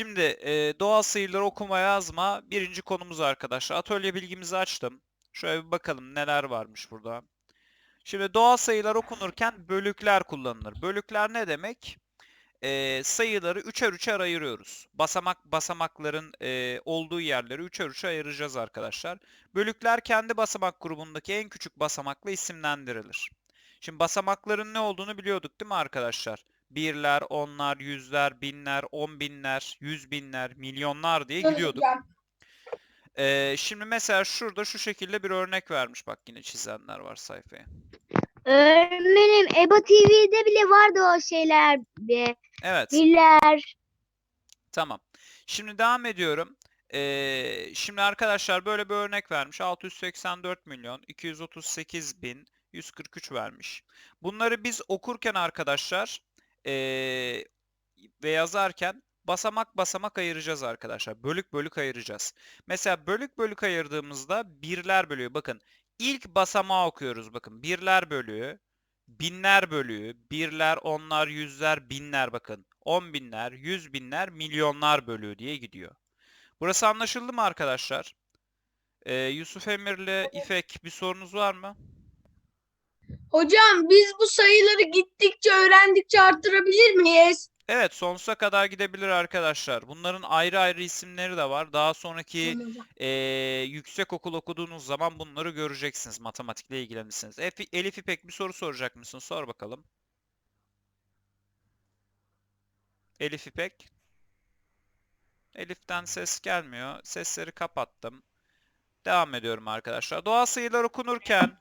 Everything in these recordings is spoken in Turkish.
Şimdi e, doğal sayıları okuma yazma birinci konumuz arkadaşlar. Atölye bilgimizi açtım. Şöyle bir bakalım neler varmış burada. Şimdi doğal sayılar okunurken bölükler kullanılır. Bölükler ne demek? E, sayıları üçer üçer ayırıyoruz. Basamak basamakların e, olduğu yerleri üçer üçer ayıracağız arkadaşlar. Bölükler kendi basamak grubundaki en küçük basamakla isimlendirilir. Şimdi basamakların ne olduğunu biliyorduk değil mi arkadaşlar? Birler, onlar, yüzler, binler, on binler, yüz binler, milyonlar diye gidiyorduk. Ee, şimdi mesela şurada şu şekilde bir örnek vermiş. Bak yine çizenler var sayfaya. Öğretmenim EBA TV'de bile vardı o şeyler. Be. Evet. Biller. Tamam. Şimdi devam ediyorum. Ee, şimdi arkadaşlar böyle bir örnek vermiş. 684 milyon 238 bin 143 vermiş. Bunları biz okurken arkadaşlar ee, ve yazarken basamak basamak ayıracağız arkadaşlar. Bölük bölük ayıracağız. Mesela bölük bölük ayırdığımızda birler bölüğü. Bakın ilk basamağı okuyoruz. Bakın birler bölüğü, binler bölüğü, birler, onlar, yüzler, binler bakın. On binler, yüz binler, milyonlar bölüğü diye gidiyor. Burası anlaşıldı mı arkadaşlar? Ee, Yusuf Emir'le İpek bir sorunuz var mı? Hocam biz bu sayıları gittikçe öğrendikçe arttırabilir miyiz? Evet, sonsuza kadar gidebilir arkadaşlar. Bunların ayrı ayrı isimleri de var. Daha sonraki eee yüksek okul okuduğunuz zaman bunları göreceksiniz. Matematikle ilgilenirsiniz. Efi- Elif İpek bir soru soracak mısın? Sor bakalım. Elif İpek. Elif'ten ses gelmiyor. Sesleri kapattım. Devam ediyorum arkadaşlar. Doğal sayılar okunurken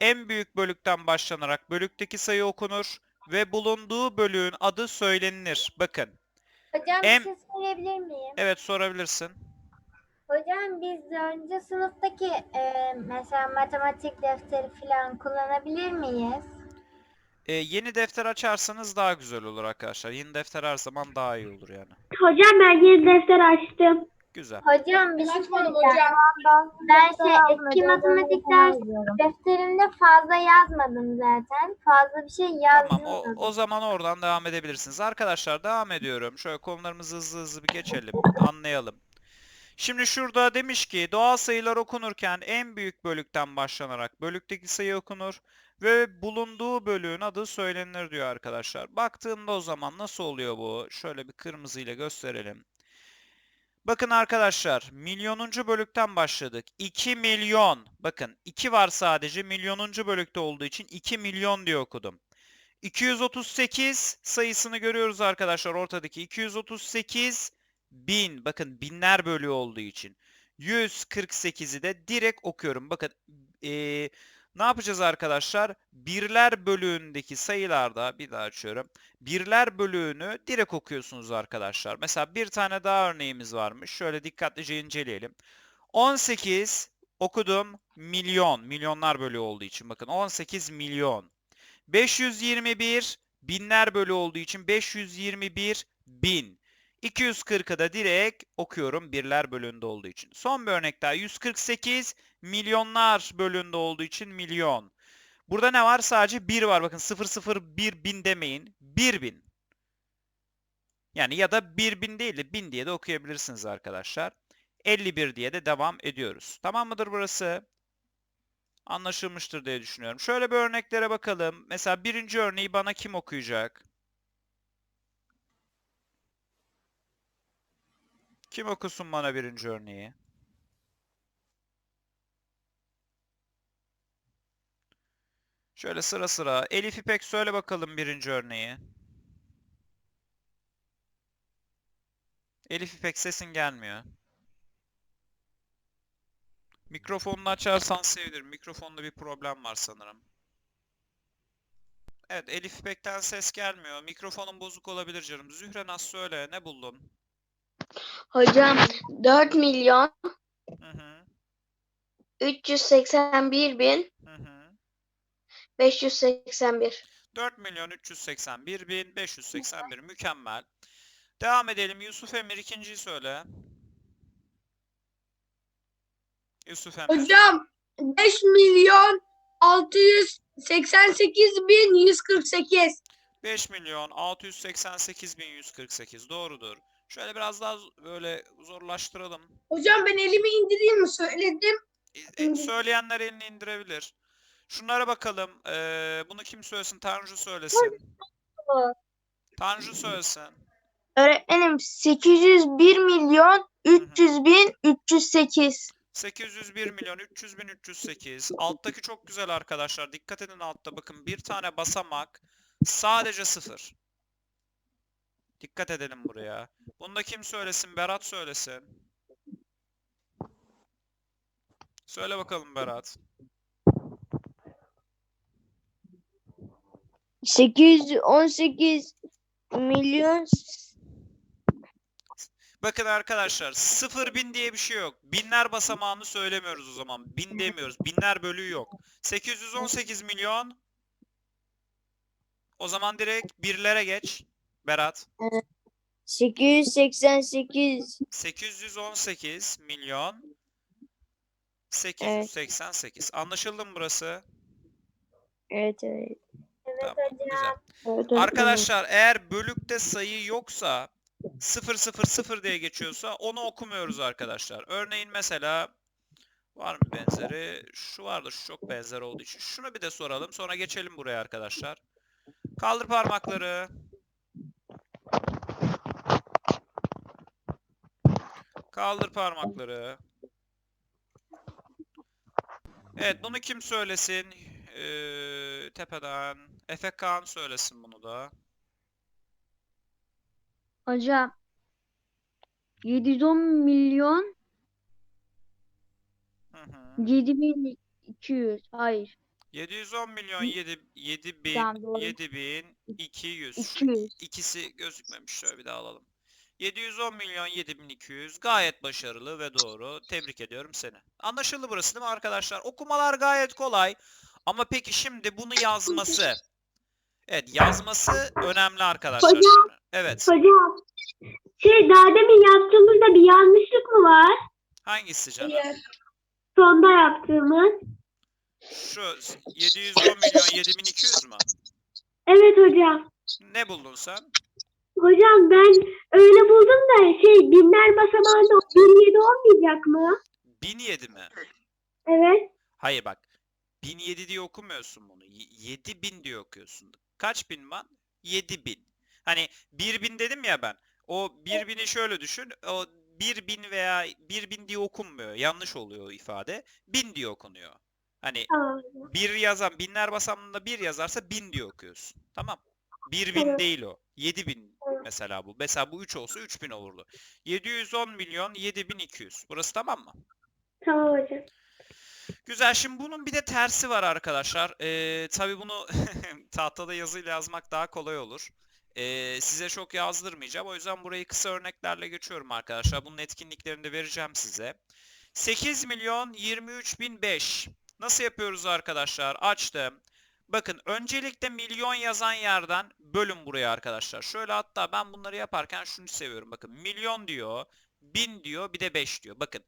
en büyük bölükten başlanarak bölükteki sayı okunur ve bulunduğu bölüğün adı söylenilir. Bakın. Hocam Em- bir şey söyleyebilir miyim? Evet sorabilirsin. Hocam biz dördüncü sınıftaki e, mesela matematik defteri falan kullanabilir miyiz? Ee, yeni defter açarsanız daha güzel olur arkadaşlar. Yeni defter her zaman daha iyi olur yani. Hocam ben yeni defter açtım. Güzel. Hocam bir şey söyleyeceğim. hocam. Ben şey eski matematik ders defterimde fazla yazmadım zaten. Fazla bir şey Tamam o, o zaman oradan devam edebilirsiniz. Arkadaşlar devam ediyorum. Şöyle konularımızı hızlı hızlı bir geçelim. Anlayalım. Şimdi şurada demiş ki doğal sayılar okunurken en büyük bölükten başlanarak bölükteki sayı okunur ve bulunduğu bölüğün adı söylenir diyor arkadaşlar. Baktığımda o zaman nasıl oluyor bu? Şöyle bir kırmızıyla gösterelim. Bakın arkadaşlar milyonuncu bölükten başladık. 2 milyon. Bakın 2 var sadece milyonuncu bölükte olduğu için 2 milyon diye okudum. 238 sayısını görüyoruz arkadaşlar ortadaki. 238 bin. Bakın binler bölüğü olduğu için. 148'i de direkt okuyorum. Bakın eee, ne yapacağız arkadaşlar? Birler bölüğündeki sayılarda bir daha açıyorum. Birler bölüğünü direkt okuyorsunuz arkadaşlar. Mesela bir tane daha örneğimiz varmış. Şöyle dikkatlice inceleyelim. 18 okudum milyon. Milyonlar bölüğü olduğu için bakın 18 milyon. 521 binler bölü olduğu için 521 bin. 240'ı da direkt okuyorum birler bölüğünde olduğu için. Son bir örnek daha 148 milyonlar bölüğünde olduğu için milyon. Burada ne var? Sadece 1 var. Bakın 001 bin demeyin. 1 bin. Yani ya da 1 bin değil de 1000 diye de okuyabilirsiniz arkadaşlar. 51 diye de devam ediyoruz. Tamam mıdır burası? Anlaşılmıştır diye düşünüyorum. Şöyle bir örneklere bakalım. Mesela birinci örneği bana kim okuyacak? Kim okusun bana birinci örneği? Şöyle sıra sıra. Elif İpek söyle bakalım birinci örneği. Elif İpek sesin gelmiyor. Mikrofonunu açarsan sevinirim. Mikrofonda bir problem var sanırım. Evet Elif İpek'ten ses gelmiyor. Mikrofonun bozuk olabilir canım. Zühre Naz söyle ne buldun? Hocam 4 milyon Hı hı. 381 bin Hı hı. 581. 4 milyon 381 bin 581 mükemmel. Devam edelim. Yusuf Emir ikinciyi söyle. Yusuf Emir. Hocam 5 milyon 688 bin 148. 5 milyon 688 bin 148 doğrudur. Şöyle biraz daha böyle zorlaştıralım. Hocam ben elimi indireyim mi söyledim. E, e, söyleyenler elini indirebilir. Şunlara bakalım. Ee, bunu kim söylesin? Tanju söylesin. Tanju söylesin. Öğretmenim 801 milyon 300 bin 308. 801 milyon 300 bin 308. Alttaki çok güzel arkadaşlar. Dikkat edin altta bakın. Bir tane basamak sadece sıfır. Dikkat edelim buraya. Bunu da kim söylesin? Berat söylesin. Söyle bakalım Berat. 818 milyon Bakın arkadaşlar sıfır bin diye bir şey yok. Binler basamağını söylemiyoruz o zaman. Bin demiyoruz. Binler bölüğü yok. 818 milyon. O zaman direkt birlere geç. Berat. 888 818 milyon 888. Anlaşıldı mı burası? Evet evet. Tamam, güzel. evet. Arkadaşlar eğer bölükte sayı yoksa 000 diye geçiyorsa onu okumuyoruz arkadaşlar. Örneğin mesela var mı benzeri? Şu vardı şu çok benzer olduğu için. Şunu bir de soralım sonra geçelim buraya arkadaşlar. Kaldır parmakları. Kaldır parmakları. Evet bunu kim söylesin? Ee, tepeden. Efe Kaan söylesin bunu da. Hocam 710 milyon Hı hı. 7200. Hayır. 710 milyon 7 7000 Tamam, doğru. 7200. Şu 200. ikisi gözükmemiş. Şöyle bir daha alalım. 710 milyon 7200 gayet başarılı ve doğru. Tebrik ediyorum seni. Anlaşıldı burası değil mi arkadaşlar? Okumalar gayet kolay. Ama peki şimdi bunu yazması. Evet yazması önemli arkadaşlar. Hocam. Evet. Hocam şey daha demin yaptığımızda bir yanlışlık mı var? Hangisi canım? Sonda yaptığımız. Şu 710 milyon 7200 mü? Evet hocam. Ne buldun sen? Hocam ben öyle buldum da şey binler basamağında 17 olmayacak mı? 1007 mi? Evet. Hayır bak. 1007 diye okumuyorsun bunu. Y- 7000 diye okuyorsun. Kaç bin var? 7000. Hani 1000 dedim ya ben. O 1000'i şöyle düşün. O 1000 veya 1000 diye okunmuyor. Yanlış oluyor o ifade. 1000 diye okunuyor. Hani Tamam. bir yazan binler basamında bir yazarsa 1000 diye okuyorsun. Tamam. 1000 Tamam. değil o. 7000 mesela bu. Mesela bu 3 olsa 3000 olurdu. 710 milyon 7200. Burası tamam mı? Tamam hocam. Güzel. Şimdi bunun bir de tersi var arkadaşlar. Ee, tabii bunu tahtada yazıyla yazmak daha kolay olur. Ee, size çok yazdırmayacağım. O yüzden burayı kısa örneklerle geçiyorum arkadaşlar. Bunun etkinliklerini de vereceğim size. 8 milyon 23 bin 5. Nasıl yapıyoruz arkadaşlar? Açtım. Bakın öncelikle milyon yazan yerden bölün buraya arkadaşlar. Şöyle hatta ben bunları yaparken şunu seviyorum. Bakın milyon diyor, bin diyor, bir de 5 diyor. Bakın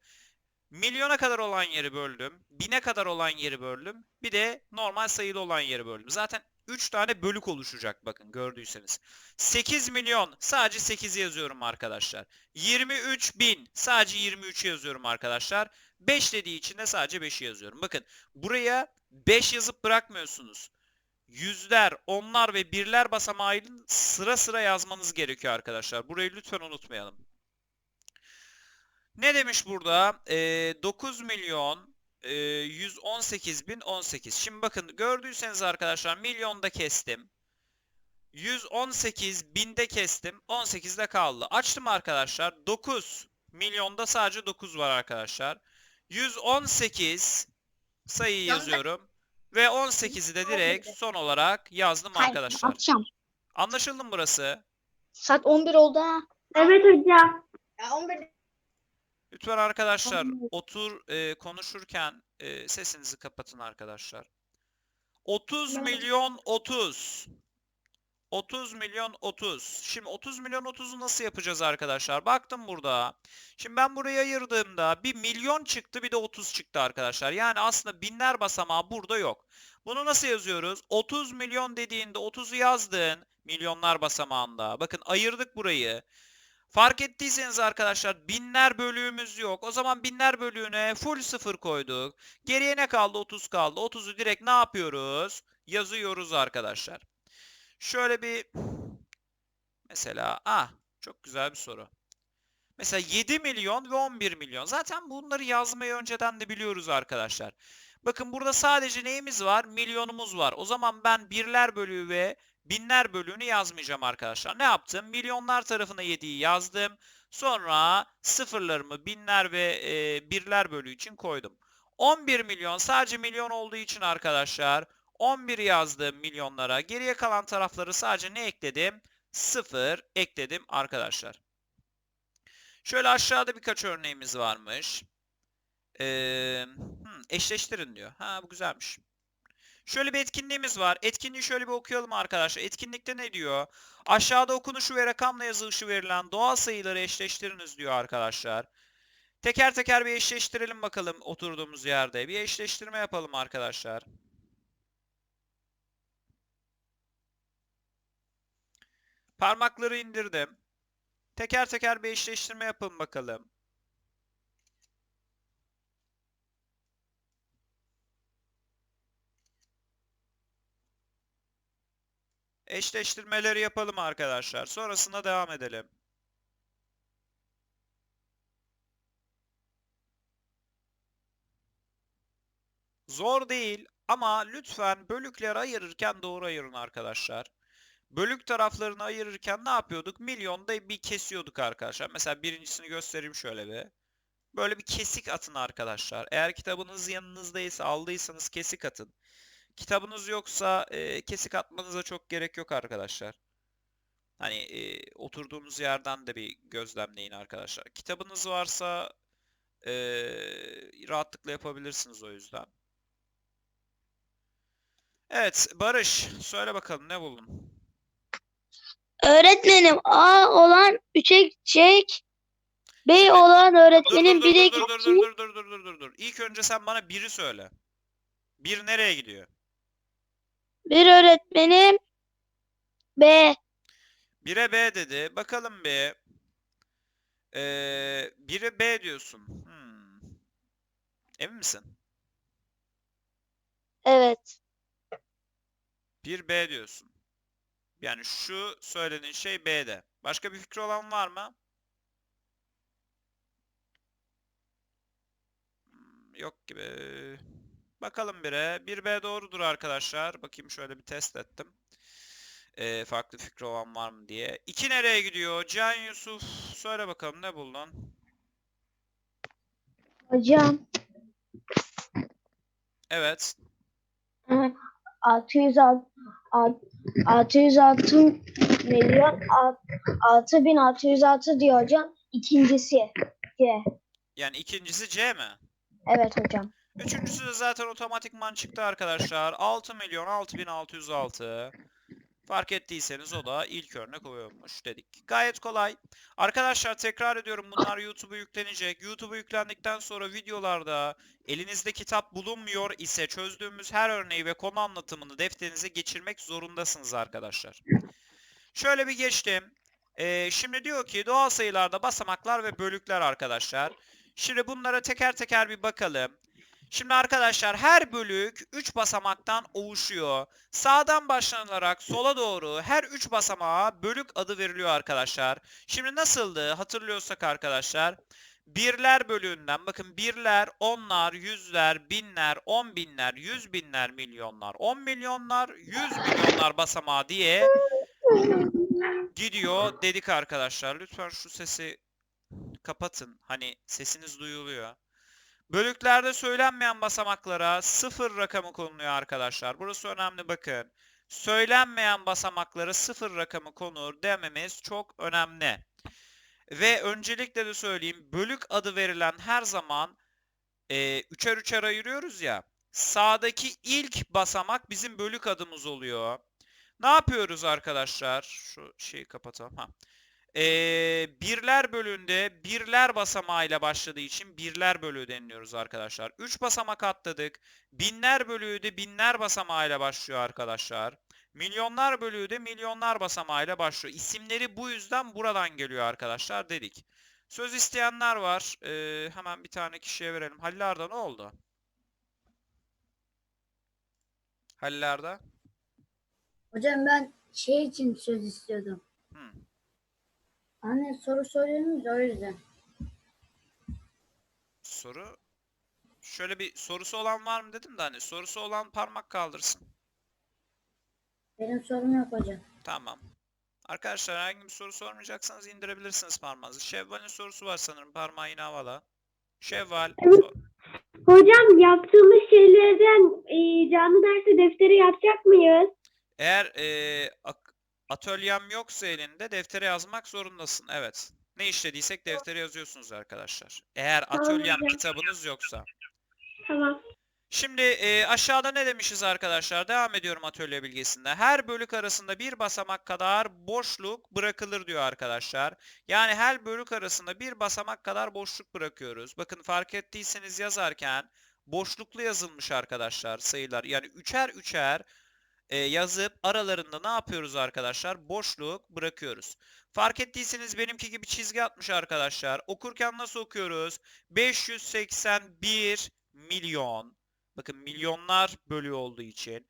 Milyona kadar olan yeri böldüm. Bine kadar olan yeri böldüm. Bir de normal sayılı olan yeri böldüm. Zaten 3 tane bölük oluşacak bakın gördüyseniz. 8 milyon sadece 8'i yazıyorum arkadaşlar. 23 bin sadece 23 yazıyorum arkadaşlar. 5 dediği için de sadece 5'i yazıyorum. Bakın buraya 5 yazıp bırakmıyorsunuz. Yüzler, onlar ve birler basamağını sıra sıra yazmanız gerekiyor arkadaşlar. Burayı lütfen unutmayalım. Ne demiş burada? Ee, 9 milyon e, 118 bin 18. Şimdi bakın gördüyseniz arkadaşlar milyonda kestim. 118 binde kestim. 18'de kaldı. Açtım arkadaşlar. 9 milyonda sadece 9 var arkadaşlar. 118 sayıyı yazıyorum. Ve 18'i de direkt son olarak yazdım arkadaşlar. Akşam. Anlaşıldı mı burası? Saat 11 oldu ha. Evet hocam. Lütfen arkadaşlar otur e, konuşurken e, sesinizi kapatın arkadaşlar. 30 milyon 30. 30 milyon 30. Şimdi 30 milyon 30'u nasıl yapacağız arkadaşlar? Baktım burada. Şimdi ben buraya ayırdığımda bir milyon çıktı bir de 30 çıktı arkadaşlar. Yani aslında binler basamağı burada yok. Bunu nasıl yazıyoruz? 30 milyon dediğinde 30'u yazdın milyonlar basamağında. Bakın ayırdık burayı. Fark ettiyseniz arkadaşlar binler bölüğümüz yok. O zaman binler bölüğüne full sıfır koyduk. Geriye ne kaldı? 30 kaldı. 30'u direkt ne yapıyoruz? Yazıyoruz arkadaşlar. Şöyle bir mesela ah çok güzel bir soru. Mesela 7 milyon ve 11 milyon. Zaten bunları yazmayı önceden de biliyoruz arkadaşlar. Bakın burada sadece neyimiz var? Milyonumuz var. O zaman ben birler bölüğü ve binler bölüğünü yazmayacağım arkadaşlar. Ne yaptım? Milyonlar tarafına 7'yi yazdım. Sonra sıfırlarımı binler ve e, birler bölüğü için koydum. 11 milyon sadece milyon olduğu için arkadaşlar 11 yazdım milyonlara. Geriye kalan tarafları sadece ne ekledim? 0 ekledim arkadaşlar. Şöyle aşağıda birkaç örneğimiz varmış. Ee, hmm, eşleştirin diyor. Ha bu güzelmiş. Şöyle bir etkinliğimiz var. Etkinliği şöyle bir okuyalım arkadaşlar. Etkinlikte ne diyor? Aşağıda okunuşu ve rakamla yazılışı verilen doğal sayıları eşleştiriniz diyor arkadaşlar. Teker teker bir eşleştirelim bakalım oturduğumuz yerde. Bir eşleştirme yapalım arkadaşlar. Parmakları indirdim. Teker teker bir eşleştirme yapın bakalım. Eşleştirmeleri yapalım arkadaşlar. Sonrasında devam edelim. Zor değil ama lütfen bölükleri ayırırken doğru ayırın arkadaşlar. Bölük taraflarını ayırırken ne yapıyorduk? Milyonda bir kesiyorduk arkadaşlar. Mesela birincisini göstereyim şöyle bir. Böyle bir kesik atın arkadaşlar. Eğer kitabınız yanınızdaysa aldıysanız kesik atın. Kitabınız yoksa e, kesik atmanıza çok gerek yok arkadaşlar. Hani e, oturduğunuz yerden de bir gözlemleyin arkadaşlar. Kitabınız varsa e, rahatlıkla yapabilirsiniz o yüzden. Evet Barış söyle bakalım ne buldun? Öğretmenim A olan 3'e gidecek. B olan öğretmenin dur dur 1'e dur dur gidecek. dur dur dur dur dur dur. İlk önce sen bana biri söyle. Bir nereye gidiyor? Bir öğretmenim B. Bire B dedi. Bakalım bir. Ee, bire B diyorsun. Hmm. Emin misin? Evet. Bir B diyorsun. Yani şu söylediğin şey B'de. Başka bir fikri olan var mı? Hmm, Yok gibi. Bakalım bire. Bir B doğrudur arkadaşlar. Bakayım şöyle bir test ettim. Ee, farklı fikri olan var mı diye. İki nereye gidiyor? Can Yusuf söyle bakalım ne buldun? Hocam Evet. 606 606 milyon 6606 diyor hocam. İkincisi C. Yani ikincisi C mi? Evet hocam. Üçüncüsü de zaten otomatikman çıktı arkadaşlar. 6 milyon 6606. Fark ettiyseniz o da ilk örnek oluyormuş dedik. Gayet kolay. Arkadaşlar tekrar ediyorum bunlar YouTube'a yüklenecek. YouTube'a yüklendikten sonra videolarda elinizde kitap bulunmuyor ise çözdüğümüz her örneği ve konu anlatımını defterinize geçirmek zorundasınız arkadaşlar. Şöyle bir geçtim. Ee, şimdi diyor ki doğal sayılarda basamaklar ve bölükler arkadaşlar. Şimdi bunlara teker teker bir bakalım. Şimdi arkadaşlar her bölük 3 basamaktan oluşuyor. Sağdan başlanarak sola doğru her 3 basamağa bölük adı veriliyor arkadaşlar. Şimdi nasıldı hatırlıyorsak arkadaşlar. Birler bölüğünden bakın birler, onlar, yüzler, binler, on binler, yüz binler, milyonlar, on milyonlar, yüz milyonlar basamağı diye gidiyor dedik arkadaşlar. Lütfen şu sesi kapatın. Hani sesiniz duyuluyor. Bölüklerde söylenmeyen basamaklara sıfır rakamı konuluyor arkadaşlar. Burası önemli bakın. Söylenmeyen basamaklara sıfır rakamı konur dememiz çok önemli. Ve öncelikle de söyleyeyim bölük adı verilen her zaman e, üçer üçer ayırıyoruz ya. Sağdaki ilk basamak bizim bölük adımız oluyor. Ne yapıyoruz arkadaşlar? Şu şeyi kapatalım. Ha. Ee, birler bölüğünde birler basamağıyla başladığı için birler bölüğü deniliyoruz arkadaşlar. 3 basamak atladık. Binler bölüğü de binler basamağıyla başlıyor arkadaşlar. Milyonlar bölüğü de milyonlar basamağıyla başlıyor. İsimleri bu yüzden buradan geliyor arkadaşlar dedik. Söz isteyenler var. Ee, hemen bir tane kişiye verelim. Halil Arda ne oldu? Halil Arda? Hocam ben şey için söz istiyordum. Anne soru soruyorsunuz o yüzden. Soru. Şöyle bir sorusu olan var mı dedim de hani sorusu olan parmak kaldırsın. Benim sorum yok hocam. Tamam. Arkadaşlar herhangi bir soru sormayacaksanız indirebilirsiniz parmağınızı. Şevval'in sorusu var sanırım. Parmağı yine havada. Şevval. Sor. Hocam yaptığımız şeylerden e, canlı dersi defteri yapacak mıyız? Eğer eee, ak- atölyem yoksa elinde deftere yazmak zorundasın. Evet. Ne işlediysek deftere yazıyorsunuz arkadaşlar. Eğer Tamam atölyem hocam. kitabınız yoksa. Tamam. Şimdi e, aşağıda ne demişiz arkadaşlar? Devam ediyorum atölye bilgisinde. Her bölük arasında bir basamak kadar boşluk bırakılır diyor arkadaşlar. Yani her bölük arasında bir basamak kadar boşluk bırakıyoruz. Bakın fark ettiyseniz yazarken boşluklu yazılmış arkadaşlar sayılar. Yani üçer üçer e, yazıp aralarında ne yapıyoruz arkadaşlar? Boşluk bırakıyoruz. Fark ettiyseniz benimki gibi çizgi atmış arkadaşlar. Okurken nasıl okuyoruz? 581 milyon. Bakın milyonlar bölü olduğu için.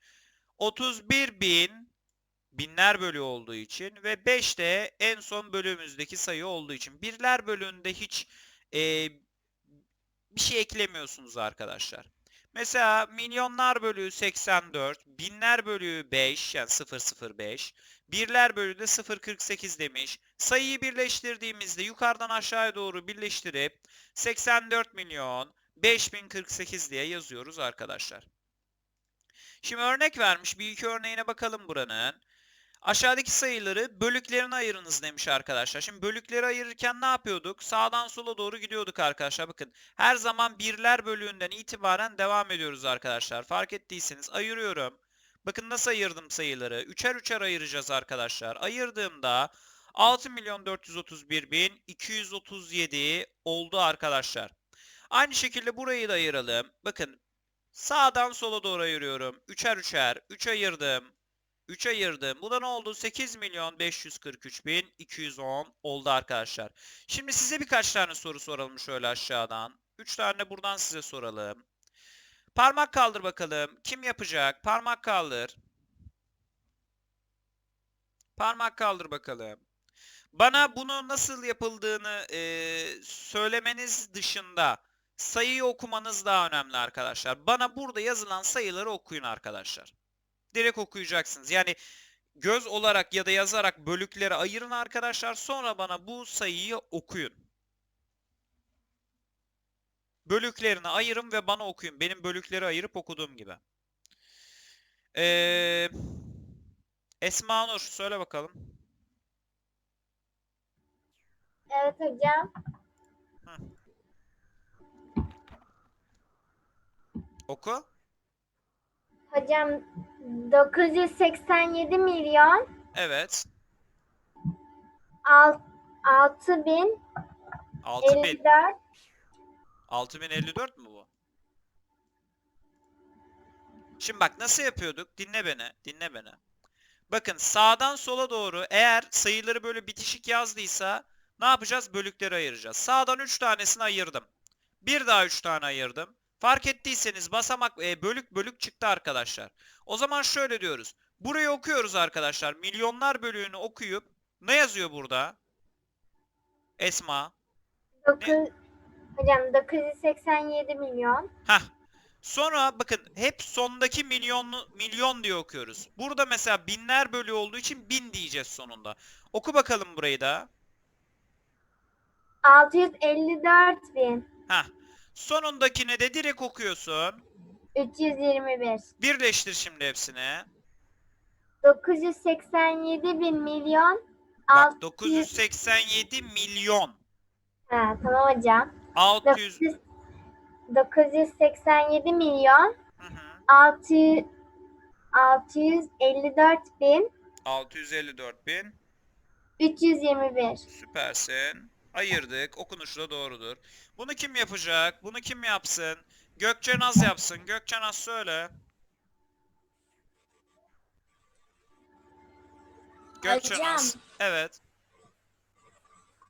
31 bin binler bölü olduğu için ve 5 de en son bölümümüzdeki sayı olduğu için. Birler bölüğünde hiç e, bir şey eklemiyorsunuz arkadaşlar. Mesela milyonlar bölüğü 84, binler bölüğü 5 yani 005, birler bölüğü de 048 demiş. Sayıyı birleştirdiğimizde yukarıdan aşağıya doğru birleştirip 84 milyon 5048 diye yazıyoruz arkadaşlar. Şimdi örnek vermiş. Bir iki örneğine bakalım buranın. Aşağıdaki sayıları bölüklerine ayırınız demiş arkadaşlar. Şimdi bölükleri ayırırken ne yapıyorduk? Sağdan sola doğru gidiyorduk arkadaşlar. Bakın her zaman birler bölüğünden itibaren devam ediyoruz arkadaşlar. Fark ettiyseniz ayırıyorum. Bakın nasıl ayırdım sayıları. Üçer üçer ayıracağız arkadaşlar. Ayırdığımda 6 milyon 431 bin 237 oldu arkadaşlar. Aynı şekilde burayı da ayıralım. Bakın sağdan sola doğru ayırıyorum. Üçer üçer. 3 ayırdım. 3 ayırdım. Bu da ne oldu? 8 milyon 543 bin 210 oldu arkadaşlar. Şimdi size birkaç tane soru soralım şöyle aşağıdan. 3 tane buradan size soralım. Parmak kaldır bakalım. Kim yapacak? Parmak kaldır. Parmak kaldır bakalım. Bana bunu nasıl yapıldığını eee, söylemeniz dışında sayıyı okumanız daha önemli arkadaşlar. Bana burada yazılan sayıları okuyun arkadaşlar. Direkt okuyacaksınız. Yani göz olarak ya da yazarak bölükleri ayırın arkadaşlar. Sonra bana bu sayıyı okuyun. Bölüklerini ayırın ve bana okuyun. Benim bölükleri ayırıp okuduğum gibi. Ee, Esma Nur söyle bakalım. Evet hocam. Oku. Hocam 987 milyon Evet. 6054 6000. 6054 mu bu? Şimdi bak nasıl yapıyorduk? Dinle beni. Dinle beni. Bakın sağdan sola doğru eğer sayıları böyle bitişik yazdıysa ne yapacağız? Bölükleri ayıracağız. Sağdan 3 tanesini ayırdım. Bir daha 3 tane ayırdım. Fark ettiyseniz basamak e, bölük bölük çıktı arkadaşlar. O zaman şöyle diyoruz. Burayı okuyoruz arkadaşlar. Milyonlar bölüğünü okuyup ne yazıyor burada? Esma. 9 Hocam 987 milyon Heh. Sonra bakın hep sondaki milyonlu milyon diye okuyoruz. Burada mesela binler bölü olduğu için bin diyeceğiz sonunda. Oku bakalım burayı da. 654 bin Heh. Sonundakine de direkt okuyorsun. 321 Birleştir şimdi hepsini. 987 bin milyon Bak 600 987 milyon. ha, tamam hocam 600 900 987 milyon Hı hı. 600 654 bin 654 bin. 321 Süpersin. Ayırdık. Okunuşu da doğrudur. Bunu kim yapacak? Bunu kim yapsın? Gökçe Naz yapsın. Gökçe Naz söyle. Gökçenaz. Evet.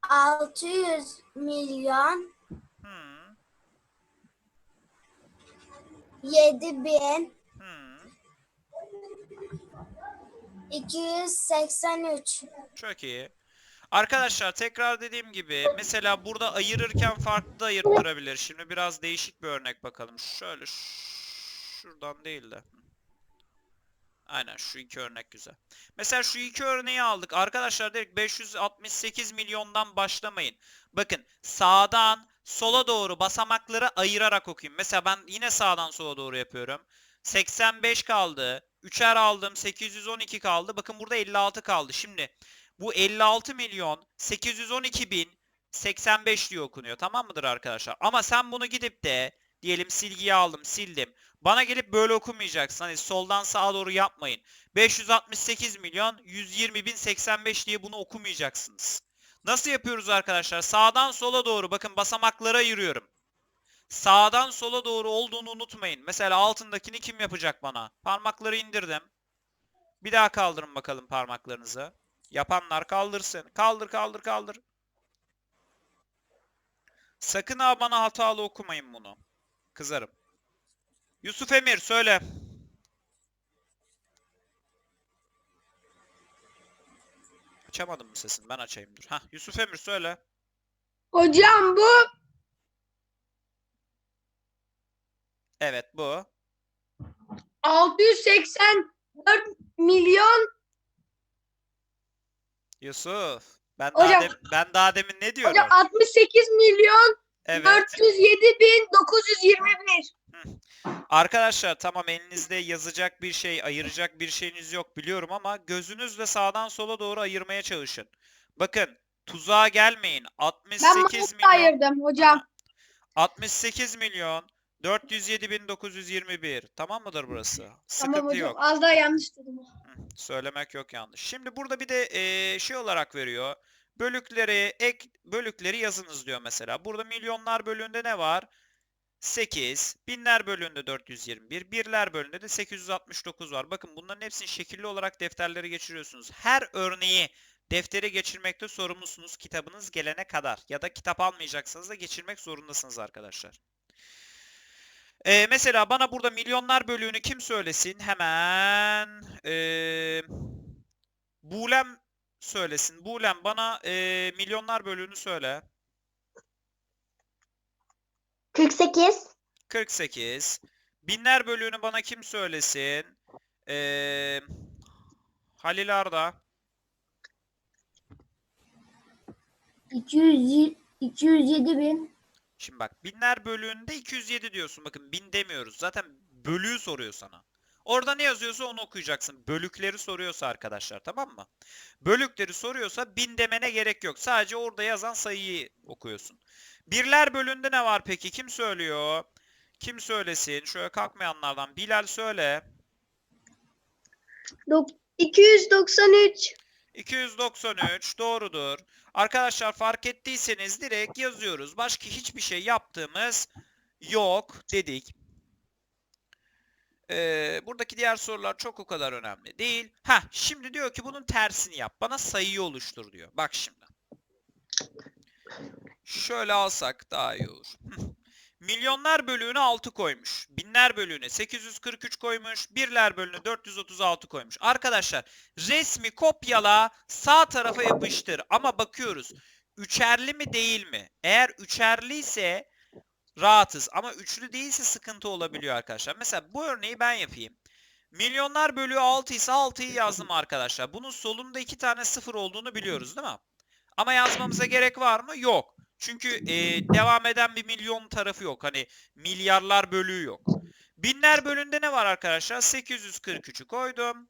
600 milyon Hmm. 7000 Hmm. 283 Çok iyi. Arkadaşlar tekrar dediğim gibi mesela burada ayırırken farklı da ayırtırabilir. Şimdi biraz değişik bir örnek bakalım. Şöyle şuradan değil de. Aynen şu iki örnek güzel. Mesela şu iki örneği aldık. Arkadaşlar direkt 568 milyondan başlamayın. Bakın sağdan sola doğru basamakları ayırarak okuyun. Mesela ben yine sağdan sola doğru yapıyorum. 85 kaldı. 3'er aldım. 812 kaldı. Bakın burada 56 kaldı. Şimdi bu 56 milyon 812 bin 85 diye okunuyor. Tamam mıdır arkadaşlar? Ama sen bunu gidip de diyelim silgiyi aldım sildim. Bana gelip böyle okumayacaksın. Hani soldan sağa doğru yapmayın. 568 milyon 120 bin 85 diye bunu okumayacaksınız. Nasıl yapıyoruz arkadaşlar? Sağdan sola doğru bakın basamaklara ayırıyorum. Sağdan sola doğru olduğunu unutmayın. Mesela altındakini kim yapacak bana? Parmakları indirdim. Bir daha kaldırın bakalım parmaklarınızı. Yapanlar kaldırsın. Kaldır kaldır kaldır. Sakın ha bana hatalı okumayın bunu. Kızarım. Yusuf Emir söyle. Açamadım mı sesini? Ben açayım dur. Hah Yusuf Emir söyle. Hocam bu Evet bu. 684 milyon Yusuf. Ben Hocam- daha, dem- ben daha demin ne diyorum? hocam 68 milyon Evet. 407 bin 921. Arkadaşlar tamam elinizde yazacak bir şey, ayıracak bir şeyiniz yok biliyorum ama gözünüzle sağdan sola doğru ayırmaya çalışın. Bakın tuzağa gelmeyin. Ben 68 mantıklı milyon ayırdım hocam. 68 milyon 407 bin 921. Tamam mıdır burası? Sıkıntı Tamam hocam yok. az daha yanlış dedim. Söylemek yok yanlış. Şimdi burada bir de eee, şey olarak veriyor. Bölükleri ek bölükleri yazınız diyor mesela. Burada milyonlar bölüğünde ne var? 8, binler bölüğünde 421, birler bölüğünde de 869 var. Bakın bunların hepsini şekilli olarak defterlere geçiriyorsunuz. Her örneği deftere geçirmekte sorumlusunuz kitabınız gelene kadar. Ya da kitap almayacaksanız da geçirmek zorundasınız arkadaşlar. Ee, mesela bana burada milyonlar bölüğünü kim söylesin? Hemen ee, Bulem söylesin. Bulem bana ee, milyonlar bölüğünü söyle. 48. 48. Binler bölüğünü bana kim söylesin? Ee, Halil Arda. 200 207 bin Şimdi bak binler bölüğünde 207 diyorsun. Bakın bin demiyoruz. Zaten bölüğü soruyor sana. Orada ne yazıyorsa onu okuyacaksın. Bölükleri soruyorsa arkadaşlar tamam mı? Bölükleri soruyorsa bin demene gerek yok. Sadece orada yazan sayıyı okuyorsun. Birler bölüğünde ne var peki? Kim söylüyor? Kim söylesin? Şöyle kalkmayanlardan. Bilal söyle. 293. 293 doğrudur. Arkadaşlar fark ettiyseniz direkt yazıyoruz. Başka hiçbir şey yaptığımız yok dedik. Ee, buradaki diğer sorular çok o kadar önemli değil. Ha, şimdi diyor ki bunun tersini yap. Bana sayıyı oluştur diyor. Bak şimdi. Şöyle alsak daha iyi olur. Milyonlar bölüğüne 6 koymuş. Binler bölüğüne 843 koymuş. Birler bölüğüne 436 koymuş. Arkadaşlar resmi kopyala sağ tarafa yapıştır. Ama bakıyoruz. Üçerli mi değil mi? Eğer üçerli ise rahatız. Ama üçlü değilse sıkıntı olabiliyor arkadaşlar. Mesela bu örneği ben yapayım. Milyonlar bölüğü 6 ise 6'yı yazdım arkadaşlar. Bunun solunda iki tane sıfır olduğunu biliyoruz değil mi? Ama yazmamıza gerek var mı? Yok. Çünkü e, devam eden bir milyon tarafı yok. Hani milyarlar bölüğü yok. Binler bölüğünde ne var arkadaşlar? 843'ü koydum.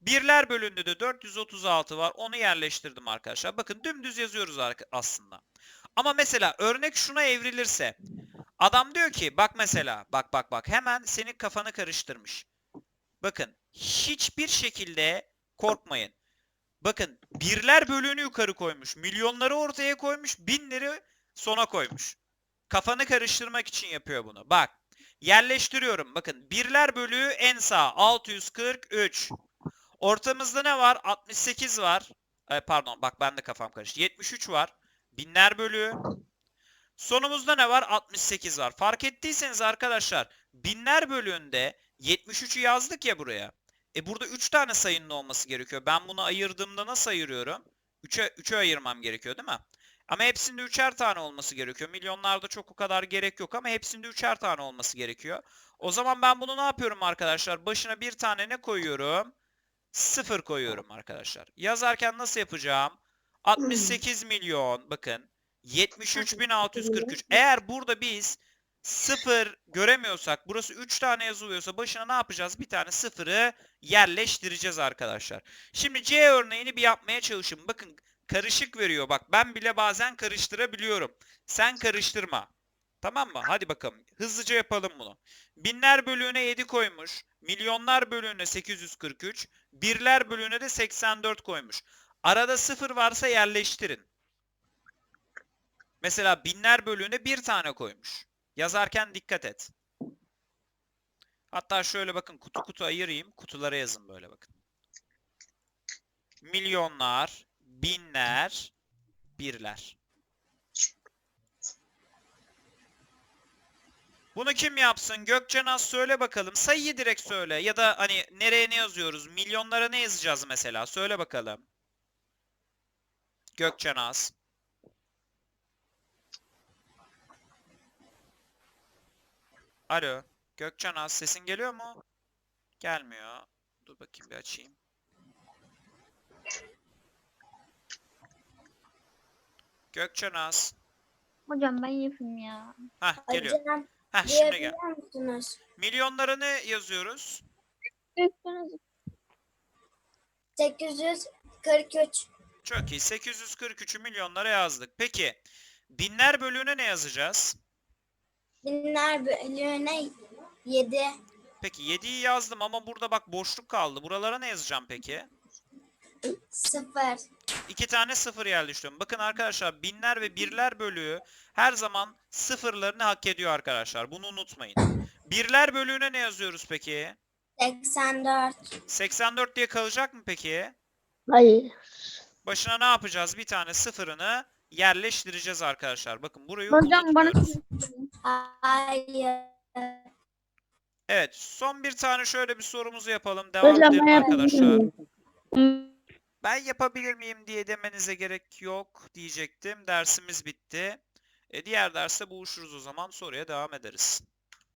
Birler bölüğünde de 436 var. Onu yerleştirdim arkadaşlar. Bakın dümdüz yazıyoruz aslında. Ama mesela örnek şuna evrilirse. Adam diyor ki bak mesela bak bak bak hemen senin kafanı karıştırmış. Bakın hiçbir şekilde korkmayın. Bakın birler bölüğünü yukarı koymuş. Milyonları ortaya koymuş. Binleri sona koymuş. Kafanı karıştırmak için yapıyor bunu. Bak yerleştiriyorum. Bakın birler bölüğü en sağ 643. Ortamızda ne var? 68 var. Ay, pardon bak ben de kafam karıştı. 73 var. Binler bölüğü. Sonumuzda ne var? 68 var. Fark ettiyseniz arkadaşlar binler bölüğünde 73'ü yazdık ya buraya. E burada 3 tane sayının olması gerekiyor. Ben bunu ayırdığımda nasıl ayırıyorum? 3'e 3'e ayırmam gerekiyor değil mi? Ama hepsinde üçer tane olması gerekiyor. Milyonlarda çok o kadar gerek yok ama hepsinde üçer tane olması gerekiyor. O zaman ben bunu ne yapıyorum arkadaşlar? Başına bir tane ne koyuyorum? Sıfır koyuyorum arkadaşlar. Yazarken nasıl yapacağım? 68 milyon bakın 73.643. Eğer burada biz sıfır göremiyorsak burası 3 tane yazılıyorsa başına ne yapacağız? Bir tane sıfırı yerleştireceğiz arkadaşlar. Şimdi C örneğini bir yapmaya çalışın. Bakın karışık veriyor. Bak ben bile bazen karıştırabiliyorum. Sen karıştırma. Tamam mı? Hadi bakalım. Hızlıca yapalım bunu. Binler bölüğüne 7 koymuş. Milyonlar bölüğüne 843. Birler bölüğüne de 84 koymuş. Arada sıfır varsa yerleştirin. Mesela binler bölüğüne bir tane koymuş. Yazarken dikkat et. Hatta şöyle bakın kutu kutu ayırayım. Kutulara yazın böyle bakın. Milyonlar, binler, birler. Bunu kim yapsın? Gökçen Az söyle bakalım. Sayıyı direkt söyle. Ya da hani nereye ne yazıyoruz? Milyonlara ne yazacağız mesela? Söyle bakalım. Gökçen Az. Alo. Gökçen Az sesin geliyor mu? Gelmiyor. Dur bakayım bir açayım. Gökçen Az. Hocam ben yapayım ya. Hah geliyor. Hocam Hah şimdi gel. diyebiliyor musunuz? Milyonlara ne yazıyoruz? 843. Çok iyi. 843'ü milyonlara yazdık. Peki binler bölüğüne ne yazacağız? Binler bölüğüne 7. Peki 7'yi yazdım ama burada bak boşluk kaldı. Buralara ne yazacağım peki? 0. İki tane sıfır yerleştiriyorum. Bakın arkadaşlar binler ve birler bölüğü her zaman sıfırlarını hak ediyor arkadaşlar. Bunu unutmayın. Birler bölüğüne ne yazıyoruz peki? 84. 84 diye kalacak mı peki? Hayır. Başına ne yapacağız? Bir tane sıfırını yerleştireceğiz arkadaşlar. Bakın burayı Hocam bana unutmuyoruz. Hayır. Evet, son bir tane şöyle bir sorumuzu yapalım. Devam Hocam edelim ben arkadaşlar. Ben yapabilir miyim diye demenize gerek yok diyecektim. Dersimiz bitti. E, diğer derste buluşuruz o zaman. Soruya devam ederiz.